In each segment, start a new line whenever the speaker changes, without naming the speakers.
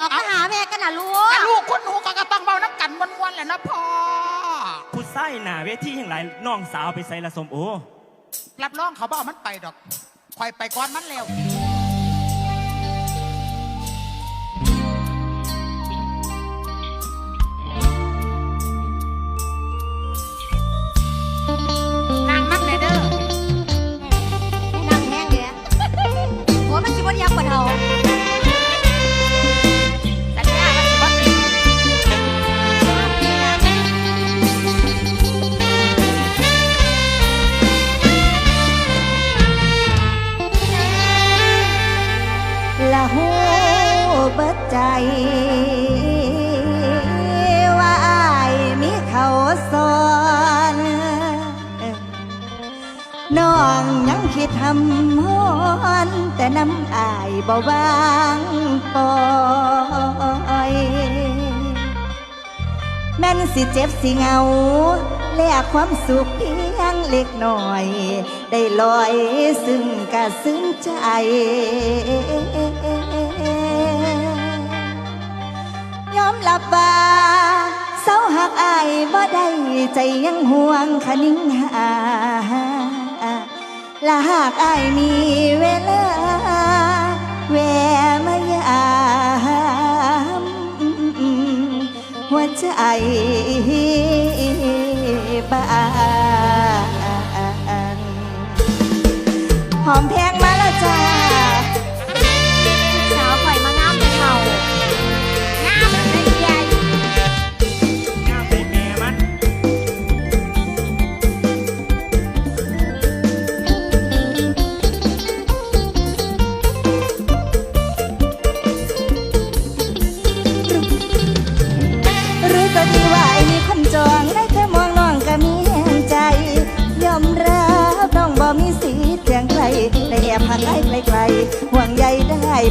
ออกมาหาแม่กันนะลู
แต่
ก
ลูกคุณหนูก็ก็ต้องเบาน้ำกันมวนๆแหละนะพ่อ
ผู้ใส่หน้าเวทีอย่างไรน้องสาวไปใส่ละสมโอ
รับรองเขาบอกมันไปดอกคอยไปก่อนมันแล้วนางนักเลยเด้อ
ให้นางแห้งเด้อหัวมันสิบนยักษ์กว่าเท่า
ว่า
อายมีเขาสอนเอ้อน้องยังคิดทำฮอนแต่น้ำอายเบาบางปล่อยแม่นสิเจ็บสิเงาแลกความสุขเพียงเล็กน้อย ได้ลอยซึ่งกะซึ้งใจ ยอมรับว่าเศร้าหักอายบ่ได้ใจยังห่วงคนิ่งหาและหากอายมีเวลาแวะมายามหัวใจบ้านหอมแพงมาแล้วจ้า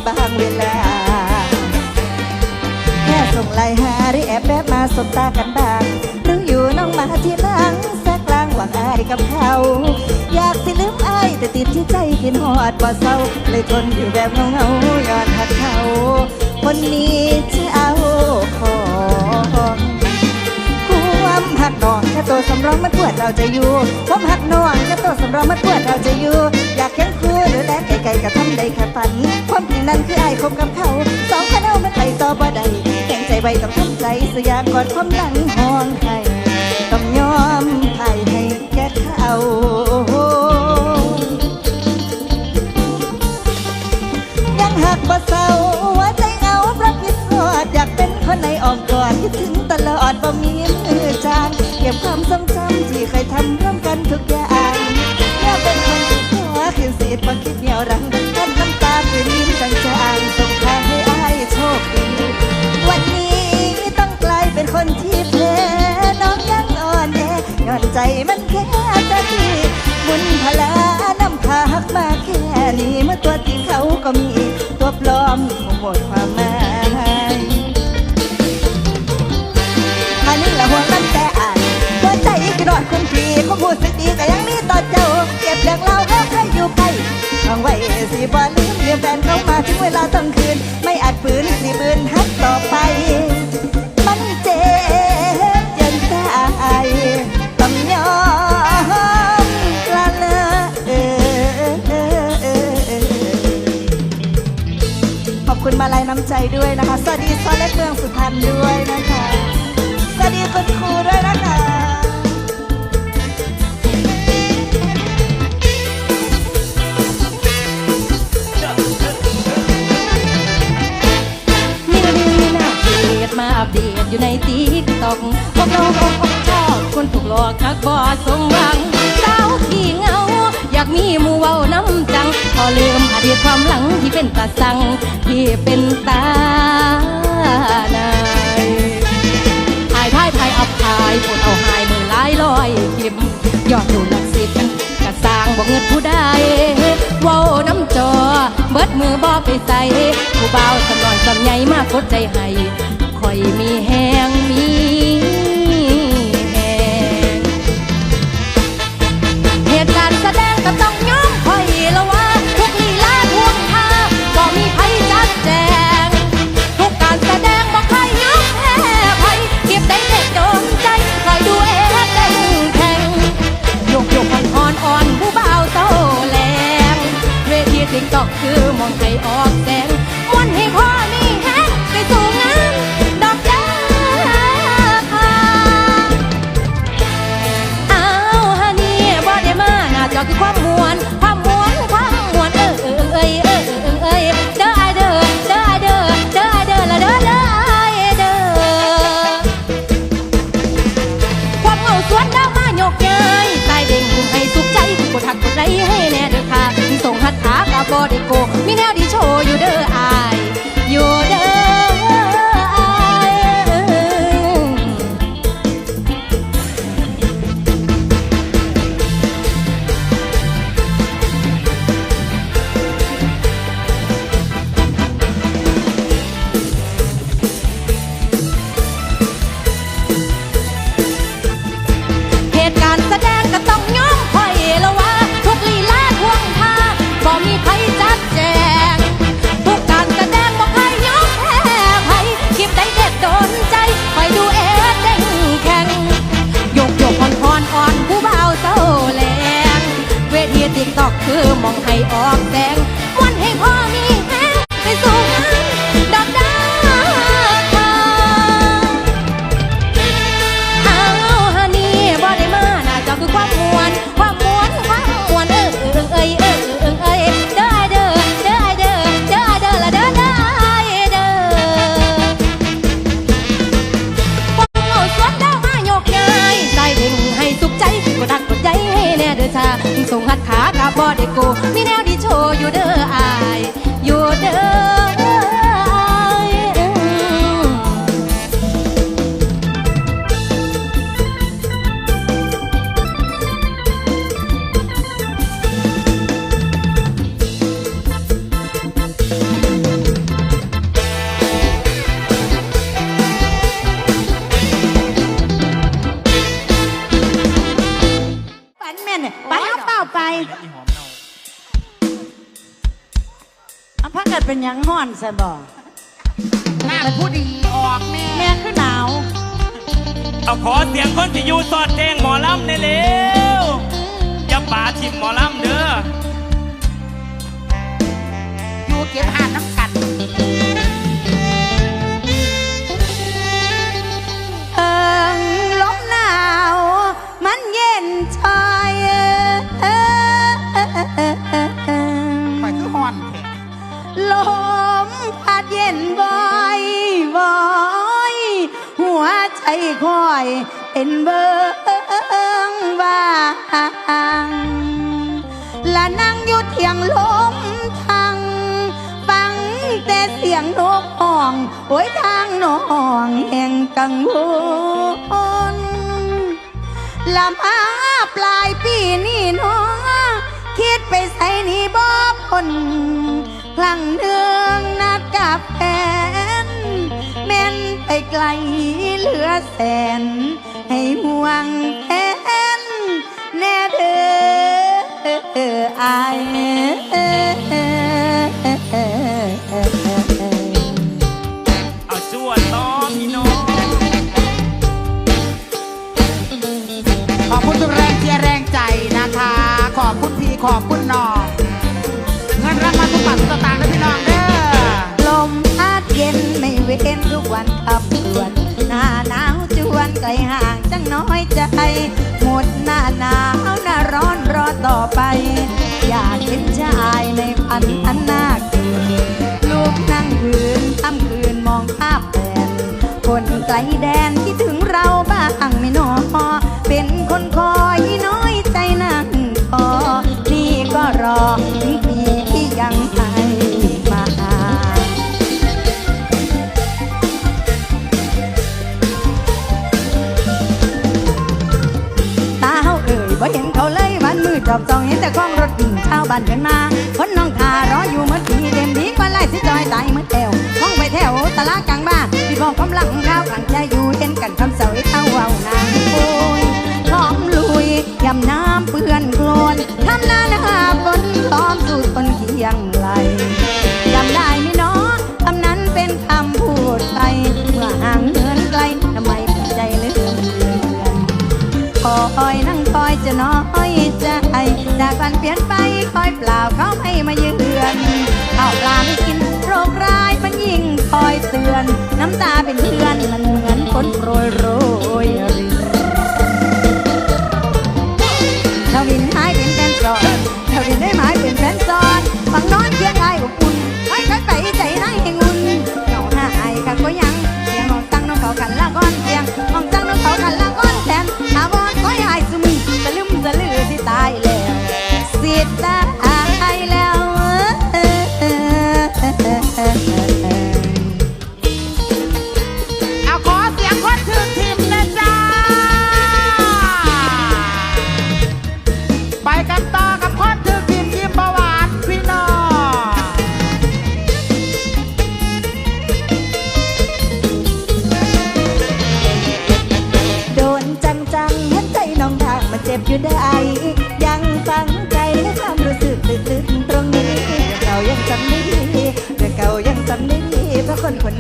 บางเวลา แค่ส่งไลน์หาหรือแอบแวบมาสบตากันบ้าง หรืออยู่น้องมาที่หลังสักกลางหวังอายกับเขา อยากสิลืมอายแต่ติดที่ใจกินหอดบ่เศร้า เลยทนอยู่แบบเงาเงาย้อนหักเขา คนนี้ อแค่ตัวสำรองมันปวดเราจะอยู่ความหักน้องแค่ตัวสำรองมันปวดเราจะอยู่ อยากเห็นคู่หรือแลไกลๆก็ทำได้แค่ฝัน ความจริงนั้นคือไอ้ายคบกับเขาสองคนเอามันไปต่อบ่ได้แต่งใจไว้ต้องทำใจสยามก่อนความหลังห้องไห้ต้องยอมให้ให้แก่เขายังหักบ่เศร้าหัวใจเหงาเพราะคิดทอดอยากเป็นคนในอ้อมกอดคิดถึงตลอดบ่มี มันแค่ตะกี้บุญพลาน้ำพาหักมาแค่นี้เมื่อตัวจริงเขาก็มี ตัวปลอมคงหมดความหมายถ้านี่ละห่วงน้ำแต่อ่านหัวใจกระโดดคุณพี่คงพูดสึกดีก็ยังมีต่อเจ้า เก็บเรื่องเล่าก็ใครอยู่ไปทางไว้สิบ่ลืมเรียมแฟนเขามาถึงเวลาต้องคืน ไม่อาจฝืนสิบืนฮักต่อไป ด้วยนะคะ สวัสดีซอเล็กเมืองสุพรรณด้วยนะคะ สวัสดีคุณครูด้วยนะคะ
มีมีหน้าเพจมาอัปเดตอยู่ในติ๊กต็อกพวกเราอกอกชอบคนถูกหลอกทักบอสมหวังสาวขี้เงา อยากมีมูเว้าน้ำจัง พอลืมอดีตความหลังที่เป็นตาสัง ที่เป็นตาในถ่ายถ่ายถ่ายอับถ่ายปวดเอาหายมือหลายลอยคิมยอดดูหลักสิบกระสางบ่เงินผู้ใดเว้าน้ำจอ เบิดมือบ่ไปใส่ผู้เบาสำนอยสำใหญ่มากกดใจให้คอยมีแหงมี อกคือมองใจออกแสง กูมีแนวดีโชว์อยู่เด้อ
อาย หยังห้อนซะบ่
หน้าผู้ดีออกแม่
แม่คือหนาว
เอาขอเสียงคนที่อยู่สอดแจ้งหมอลำในเร็วอย่าป่าทิมหมอลำเด้อ
อยเป็
นเบิงว่างและนั่งอยู่เทียงลมทางฟังแต่เสียงนกห้อง โอ้ยทางนองแห่งกังวลลำอาปลายปีนี่น้อคิดไปใส่นี่บ่พ้นครั้งเดือง ไกลเหลือแสน ให้ห่วงแทนแน่เด้ออาย
เอาสวดต่อพี่น้อง
ขอบคุณทุกแรงเชียร์แรงใจนะคะ ขอบคุณพี่ขอบคุณน้องเงินรางวัลทุกบาททุกสตางค์นะพี่น้องเด้อ
ลมพัดเย็นไม่เว้น วันขับวนหน้าหนาวจวนไกลห่างจังน้อยใจ หมดหน้าหนาวหน้าร้อนรอต่อไป อยากเห็นชายในพันอันนาคืนลูกนั่งคืนทำคืนมองภาพแฟนคนไกลแดน อบจองเห็นแต่ของรถดิ่งชาวบ้านเดินมา คนน้องทารออยู่เมื่อทีเต็มดีกว่าไล่สิจอยตายเมื่อแถวห้องไปแถวตลาดกลางบ้านพี่บอกกำลังข้าวขังใจอยู่เห็นกันคำเสาไอ้เต้าเว้านางโอยพร้อมลุยยำน้ำเปื้อนโคลนทำหน้าหน้าฝนพร้อมสู่คนเคียงไหลจำได้ไหมเน้องคำนั้นเป็นคำพูดไปเมื่อห่างเหินไกลทำไมผิดใจเหลือเกินคอยนั่งคอยจะนอยใจันเปลี่ยนไปคอยเปล่าเขาไม่มาเยือนเอาปลาไม่กินโรคร้ายมันยิ่งคอยเตือน น้ำตาเป็นเพื่อนมันเหมือนฝนโปรยโรย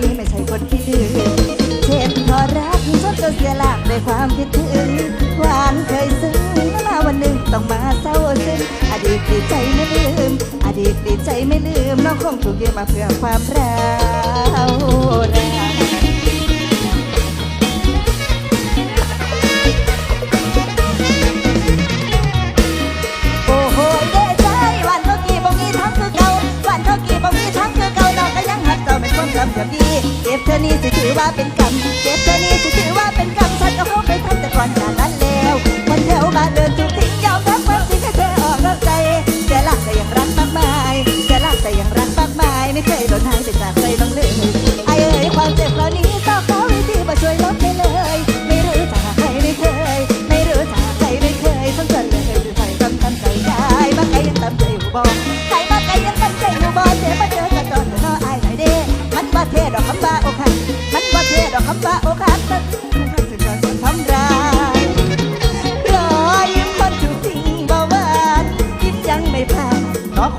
นี้ไม่ใช่คนที่ดื้อเช่นพอรักจนจนเสียหลักด้วยความคิดถึงหวานเคยซึ้งเวลาวันหนึ่งต้องมาเศร้าซึ้งอดีตดีใจไม่ลืม อดีตดีใจไม่ลืมน้องคงถูกยืมมาเพื่อความรักรัก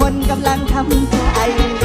คนกำลังทำใจ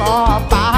ก็
ไป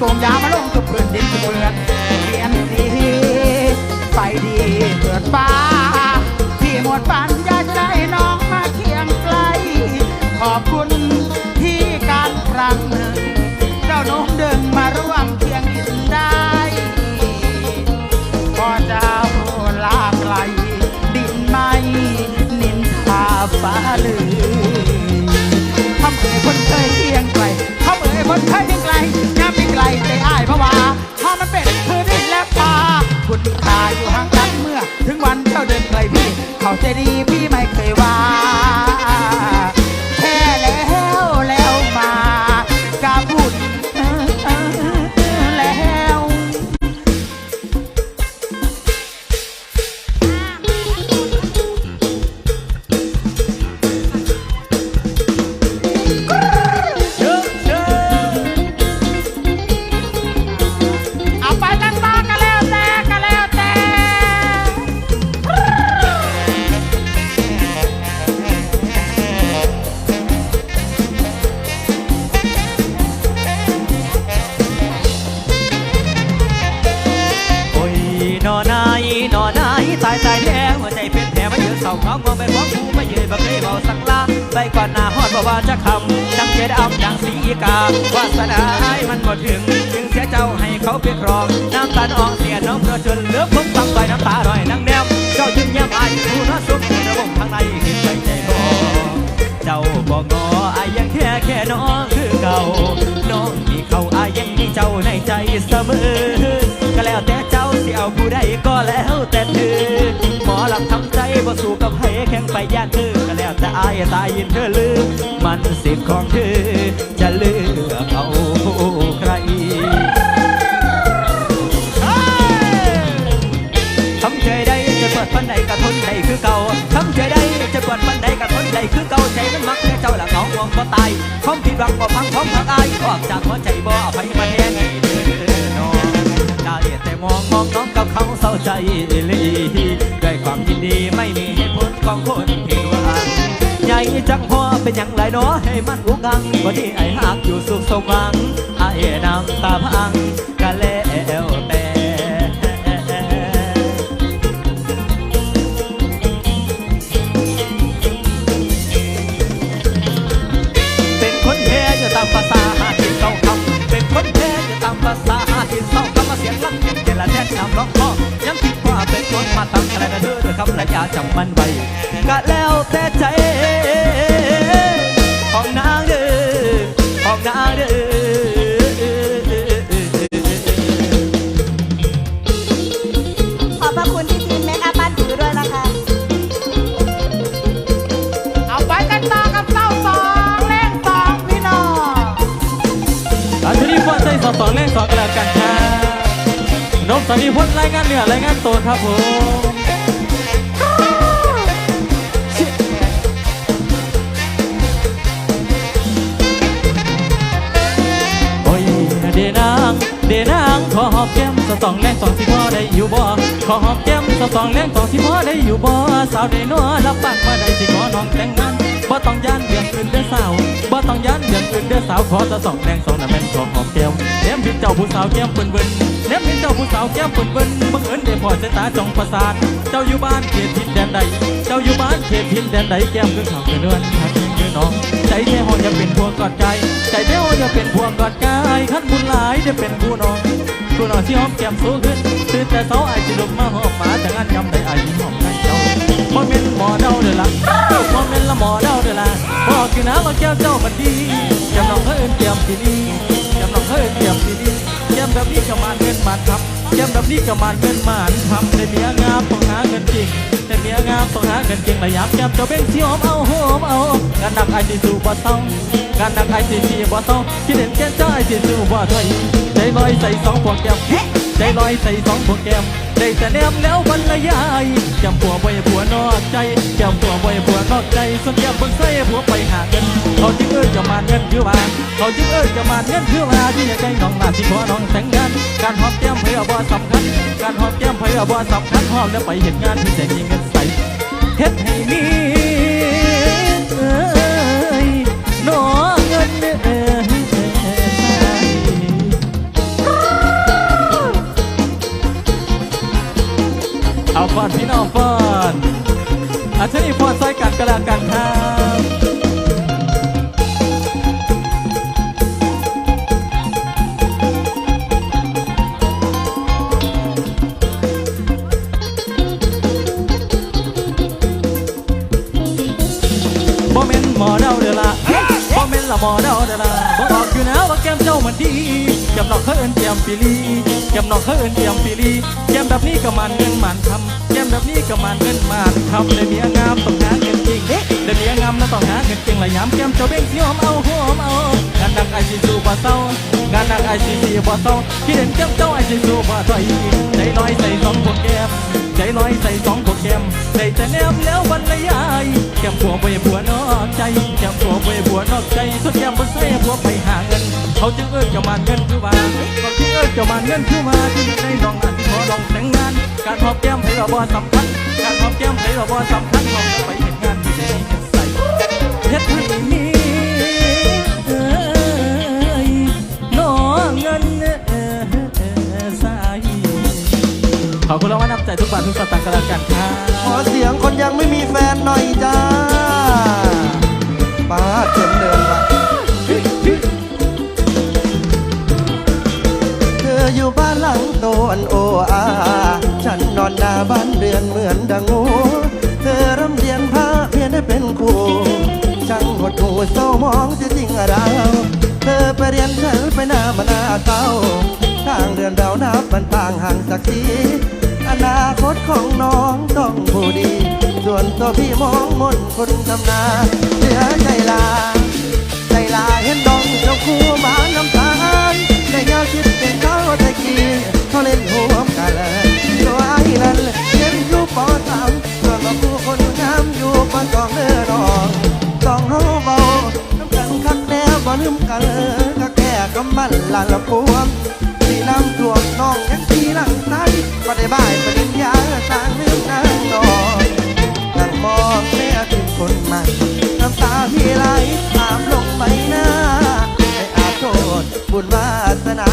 หาสุกโสมยามาลงทุกพื้นดินทุกเมือง เขาใจดีพี่ไม่เคยว่า วา
สนาไอ้มันหมดถึงจึงเสียเจ้าให้เขาเพียครอง น้ำตาออกเสียน้องเพื่อจนเหลือผมฟังไปน้ำตาหน่อยนั่งแนว เจ้ายิ้มแย้มไอ้ดูน่าสุขระบบข้างในเห็นใจใจบ่เจ้าบอกงออายยังแค่แค่น้องคือเก่า น้องมีเขาอายยังมีเจ้าในใจเสมอ ก็แล้วแต่เจ้าสิเอาผู้ใดก็แล้วแต่เธอหมอหลำทำใจบ่สู้กับให้แข่งไปย่านเธอก็แล้วแต่อายตายยินเธอลืมมันสิทธิ์ของเธอจะเลือ ความผิดหวังก็พังความพักอายออกจากหัวใจบ่อภัยมาแทนให้เด้อน้องได้แต่มองมองน้องกับเขาเศร้าใจลีด้วยความยินดีไม่มีเหตุผลของคนผิดหวังใหญ่จังพอเป็นอย่างไรเนาะให้มันอุกังวันนี้ไอ้หักอยู่สุขสมหวังไอ้น้ำตาพังก็แล้ว ยามร้องพ่อยังคิดว่าเป็นคนมาทำอะไรนะเด้อเด้อครับและอย่าจำมันไว้กะแล้วแต่ใจของนางเด้อของนางเด้อขอบพระคุณทีมเมคอัพบ้านถือด้วยนะคะ เอาไปกันต่อกับเต้าสองเล่นสองพี่น้อันนี้าใจส
ตอ พ้นรายงานเหนือรายงานตัวครับผม ขอหอมแก้มสะสองแรงสองสิพ่อได้อยู่บ่ขอหอมแก้มสะสองแรงสองสิพ่อได้อยู่บ่สาวได้นัวรับปากมาได้สิขอน้องแต่งงานบ่ต้องย่านเรื่องอื่นเด้อสาวบ่ต้องย่านเรื่องอื่นเด้อสาวขอสะสองแรงสองน่ะแม่นขอหอมแก้มแนมพินเจ้าผู้สาวแก้มเปิ้นเบิ้นแนมพินเจ้าผู้สาวแก้มเปิ้นเบิ้นบังเอิญได้พอสายตาจ้องประสาทเจ้าอยู่บ้านเขตทินแดนใด เจ้าอยู่บ้านเขตทินแดนใดแก้มคือขาวคือเนื้อนทักคือน้องใจแท้หอนอย่าเป็นพวงกอดใจ ใจแท้หอนอย่าเป็นพวงกอดกายขั้นบุญหลายจะเป็นผู้น้อง ผู้น้อาที่หอมแก้มสูงขึ้นตื่นแต่เช้าไอจิลุกมาหอมหมาแต่งานยำได้ไอายยิ้มหอมนั่งเจ้าพอเป็นหมอเดาเดือดละพอเป็นละหมอเดาเดือดละบอกินน้ำมาแก้วเจ้ามันดีจำน้องเขาเอินเตรียมทีนี้จำน้องเขาเอินเตรียมทีนี้แก้ มแบบนี้ก็มาเงินมานครับแก้มแบบนี้ก็มาเงินมาทับในเมียงามต้องหาเงินจริงแต่เมียงามต้องหาเงินจริงระยับยับเจ้าเบ่งที่หอมเอาหอมเอางานหนักไอซีสูบ่ต้องงานหนักไอซีซีบ่ต้องคิดเห็นแก่เจ้าไอซีสูบ่ถอยใจลอยใส่สองพวงแก้มใจลอยใส่สองพวงแก้ม ได้แต่แนมแล้วบรรยายจำผัวไว้ผัวนอกใจจำผัวไว้ผัวนอกใจส่วนแก้มเบิ่งใส่ผัวไปหาเงินเขาจึงเอ้ยจะมาเงินคือมาเขาจึงเอ้ยจะมาเงินคือมาที่อยากได้น้องลาที่ขอน้องแต่งงานการหอมแก้มเพื่อบ่สำคัญการหอมแก้มเพื่อบ่สำคัญหอมแล้วไปเห็นงานที่จะยิงเงินใส่เฮ็ดให้มี ฟอนพี่น้องฟอนอาชนีฟอนซอยกันกระลากันครับบ่แม่นหมอเดาเด้อละบ่แม่นละหมอเดาเด้อละบ่บอกอยู่นะว่าแก้มเจ้ามันดี แก้มนอกเขาเอิ้นเตรียมปีลีแก้มนอกเขาเอิ้นเตรียมปีลีแก้มแบบนี้ก็มันเงินมันคำแก้มแบบนี้ก็มันเงินมันคำเลยเมียงามต้องหาเงิน ริงได้เมียงามแล้วต้องหาเงินจริงละยามแก้มเจ้าเบ่งสิหอมเอาหอมเอางานหนักไอซีซูบ่เศร้างานหนักไอซีซีบ่เศร้าคิดเห็นแก้มเจ้าไอซีซูบ่ถอยใจน้อยใส่สองพวกแก้มใจลอยใส่สองพวกแก้มใส่แต่แนมแล้วบรรยายแก้มผัวไปผัวนอกใจแก้มผัวไปผัวนอกใจส่วนแก้มบนใส่ผัวไปหาเงิน เขาจึงเอิ้นเจ้ามันเงินคือว่าเขาจึงเอิ้นเจ้ามันเงินคือว่าที่อยากได้น้องงานที่ขอลองแต่งงาน การหอมแก้มให้เราบ่สำคัญการหอมแก้มให้เราบ่สำคัญลอง เฮ็ดให้มีเอ้ยน้อเงินเอ้ยใส่ขอบคุณเราว่านำใจทุกบาททุกสตางค์กันแล้วกันครับ
ขอเสียงคนยังไม่มีแฟนหน่อยจ้าป้าเข็มเดินมาเธออยู่บ้านหลังโตอันโออา ฉันนอนหน้าบ้านเรือนเหมือนดังงู เศร้ามองจะจริงอะไรเธอไปเรียนฉันไปหน้ามาหน้าเศร้าทางเดือนเรานับมันต่างห่างสักทีอนาคตของน้องต้องผู้ดี ส่วนตัวพี่มองมนคนทำนาเหลือใจลา ใจลาเห็นดองเจ้าคู่มาน้ำตาลในแนวคิดเป็นเขาตะกี้เขาเล่นหัวกันตัว ละละพวงสีน้ำท่วมน้องยังสีหลังใสก็ได้บ่ายปริญญาสร้างลืมนางนอนนั่งมองแม่ถึงคนใหม่น้ำตาพี่ไหลอาบลงใบหน้าให้อาบโทษบุญวาสนา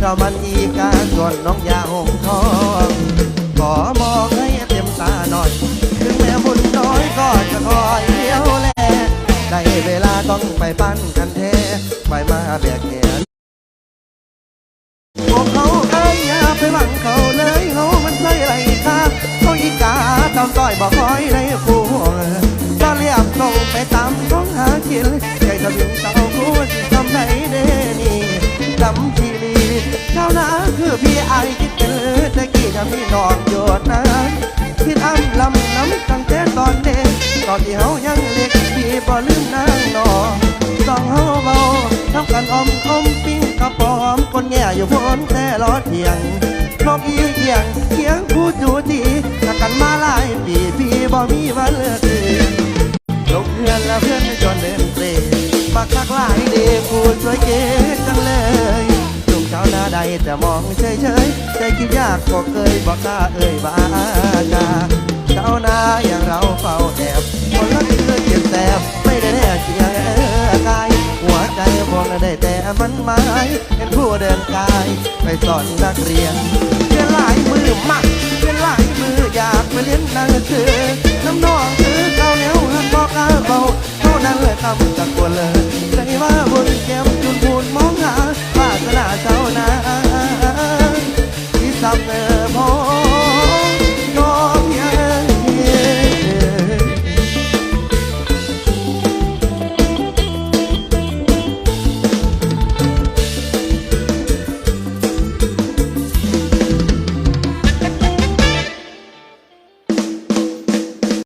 เรามันอีกาส่วนน้องยาหงทองขอมองให้เต็มตาหน่อย ถึงแม้บุญน้อยก็จะคอยเลี้ยวแลได้เวลาต้องไปปั้นกันแท้ไปมาแบกแข เขาอีกาตามต้อยบอกคอยในฟูก็เรียบส่งไปตามท้องหากินใจทะบินเต่าผู้ที่ทำไหนเดนี่จำทีรีเจ้านาคือพี่ไอคิดเป็นแต่กี้จะมีนอนโยดนะคิดอ้ำลำน้ำตั้งแต่ตอนเด็กตอนที่เฮายังเล็กพี่บ่ลืมนางนอนต้องเฮาเบา ทำกันอมคมปิ้งกระป๋อมคนแง่อยู่พนแต่รอเทียงนกอีเอียงเคียงผู้จูจีถ้ากันมาหลายปีพี่บ่มีวันเลิกเรียนลงเพื่อนและเพื่อนจนเดินเตะบักคักหลายเด็กผู้สวยเก๋จังเลยลูกเจ้าหน้าใดแต่มองเฉยเฉยใจคิดยากก็เคยบอกกล้าเอ่ยบ้ากาเจ้าหน้า ไม้เป็นผู้เดินกาย ไปสอนนักเรียนเป็นลายมือมากเป็นลายมืออยากไปเรียนนังคือน้ำนองคือเก่าแล้วหันบอกเอาเบาเท่านั้นเลยคำจากกวนเลยใจว่าบนเก็บจุนพูนมองหาวาสนาเจ้านาที่ทำเออ